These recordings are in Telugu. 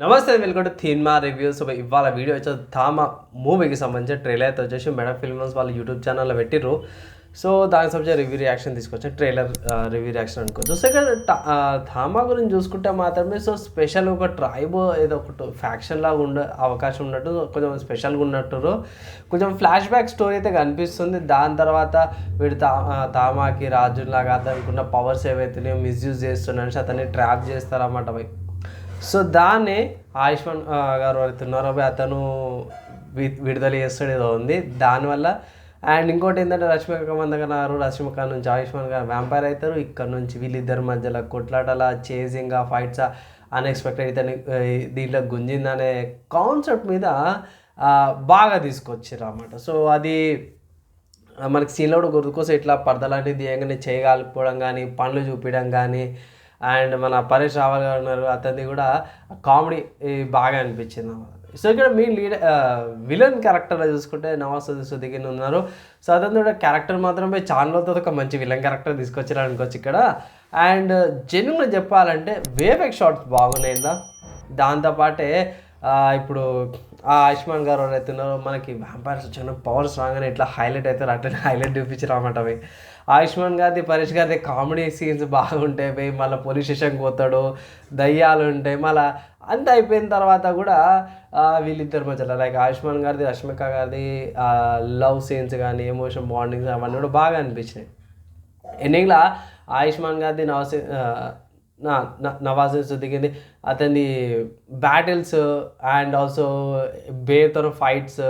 నమస్తే వెల్కమ్ టు థీన్మా రివ్యూస్. ఇవాళ వీడియో వచ్చేసి థామా మూవీకి సంబంధించిన ట్రైలర్ అయితే వచ్చేసి మెడా ఫిల్మ్స్ వాళ్ళ యూట్యూబ్ ఛానల్లో పెట్టిర్రు. సో దానికి సంబంధించిన రివ్యూ రియాక్షన్ తీసుకొచ్చాను ట్రైలర్ రివ్యూ రియాక్షన్ అనుకోవచ్చు. సో ఇక్కడ థామా గురించి చూసుకుంటే మాత్రమే సో స్పెషల్ ఒక ట్రైబ్ ఏదో ఒకటి ఫ్యాక్షన్ లాగా ఉండే అవకాశం ఉన్నట్టు కొంచెం స్పెషల్గా ఉన్నట్టు కొంచెం ఫ్లాష్ బ్యాక్ స్టోరీ అయితే కనిపిస్తుంది. దాని తర్వాత వీడు తా థామాకి తామాకి రాజులాగా అతనికి పవర్స్ ఏవైతున్నాయో మిస్యూజ్ చేస్తున్నాడు అతన్ని ట్రాప్ చేస్తారన్నమాట. సో దాన్ని ఆయుష్మాన్ గారు అవుతున్నారో అతను వి- విడుదల చేస్తాడు ఏదో ఉంది. దానివల్ల అండ్ ఇంకోటి ఏంటంటే రష్మిక మందగా గారు రష్మిక నుంచి ఆయుష్మాన్ గారు వ్యాంపైర్ అవుతారు. ఇక్కడ నుంచి వీళ్ళిద్దరి మధ్యలో కొట్లాటల చేజింగ్ ఫైట్స్ అన్ఎక్స్పెక్టెడ్ ఇతని దీంట్లో గుంజిందనే కాన్సెప్ట్ మీద బాగా తీసుకొచ్చారు అన్నమాట. సో అది మనకి సీన్లో కూడా గుర్తుకోసం ఇట్లా పరదలాంటివి తీయగానే చేయగలిపోవడం కానీ పనులు చూపించడం కానీ అండ్ మన పరేష్ రావల్ గారు ఉన్నారు అతనిది కూడా కామెడీ బాగా అనిపించింది అన్నమాట సో ఇక్కడ మీ లీడర్ విలన్ క్యారెక్టర్లో చూసుకుంటే నవాజ్ సుదిగిన్ ఉన్నారు. సో అతను కూడా క్యారెక్టర్ మాత్రమే ఛానల్తో ఒక మంచి విలన్ క్యారెక్టర్ తీసుకొచ్చారు అనుకోవచ్చు ఇక్కడ. అండ్ జెన్యున్గా చెప్పాలంటే వేఫెక్ షార్ట్స్ బాగున్నాయి దాంతోపాటే ఇప్పుడు ఆ ఆయుష్మాన్ గారు ఎవరైతే ఉన్నారో మనకి వ్యాంపైర్స్ వచ్చిన పవర్స్ రాగానే ఇట్లా హైలైట్ అవుతారు అట్లనే హైలైట్ చూపించారు అన్నమాట అవి. ఆయుష్మాన్ గారిది పరేష్ గారిది కామెడీ సీన్స్ బాగుంటాయి పోయి మళ్ళీ పోలీస్ స్టేషన్కి పోతాడు దయ్యాలు ఉంటాయి మళ్ళీ అంత అయిపోయిన తర్వాత కూడా వీళ్ళిద్దరి మధ్యలో లైక్ ఆయుష్మాన్ గారిది రష్మిక గారిది లవ్ సీన్స్ కానీ ఎమోషన్ బాండింగ్స్ అవన్నీ కూడా బాగా అనిపించినాయి. ఎండింగ్లో ఆయుష్మాన్ గారిది నవ నవాజ్ దిగింది అతని బ్యాటిల్స్ అండ్ ఆల్సో బేర్తో ఫైట్స్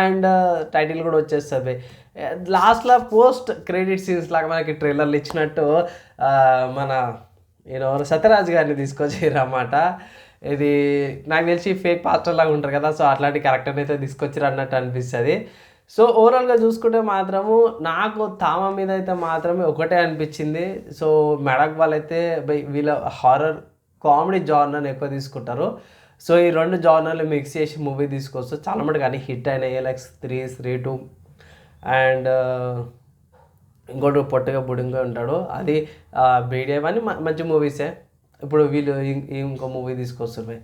అండ్ టైటిల్ కూడా వచ్చేస్తుంది. లాస్ట్లో పోస్ట్ క్రెడిట్ సీన్స్ లాగా మనకి ట్రైలర్లు ఇచ్చినట్టు uh, మన నేను సత్యరాజ్ గారిని తీసుకొచ్చారన్నమాట ఇది నాకు తెలిసి ఫేక్ పాస్టర్ లాగా ఉంటారు కదా సో అట్లాంటి క్యారెక్టర్ని అయితే తీసుకొచ్చారు అన్నట్టు అనిపిస్తుంది. సో ఓవరాల్గా చూసుకుంటే మాత్రము నాకు తామ మీద అయితే మాత్రమే ఒకటే అనిపించింది. సో మెడక్ వాళ్ళైతే బై- వీళ్ళ హారర్ కామెడీ జానర్ని ఎక్కువ తీసుకుంటారు. సో ఈ రెండు జార్నర్లు మిక్స్ చేసి మూవీ తీసుకొస్తే చాలా మటుకు అన్ని హిట్ అయినాయి. Like three three two and ఇంకోటి పొట్టగా బుడింగా ఉంటాడు. అది uh, బీడియా అని మంచి మూవీసే ఇప్పుడు వీళ్ళు ఇంకో మూవీ తీసుకొస్తున్నాయి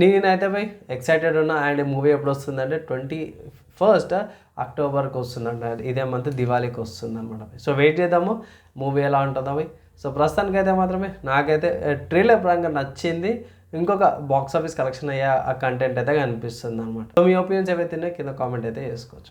నేనైతే పోయి ఎక్సైటెడ్ ఉన్నా అండ్ మూవీ ఎప్పుడు వస్తుందంటే ట్వంటీ ఫస్ట్ అక్టోబర్కి వస్తుందంట. ఇదే మంత్ దివాళీకి వస్తుంది అనమాట సో వెయిట్ చేద్దాము. మూవీ ఎలా ఉంటుందో పోయి. సో ప్రస్తుతానికైతే మాత్రమే నాకైతే ట్రైలర్ పరంగా నచ్చింది. ఇంకొక బాక్స్ ఆఫీస్ కలెక్షన్ అయ్యే ఆ కంటెంట్ అయితే కనిపిస్తుంది అనమాట సో మీ ఒపీనియన్స్ ఏవైతే కింద కామెంట్ అయితే చేసుకోవచ్చు.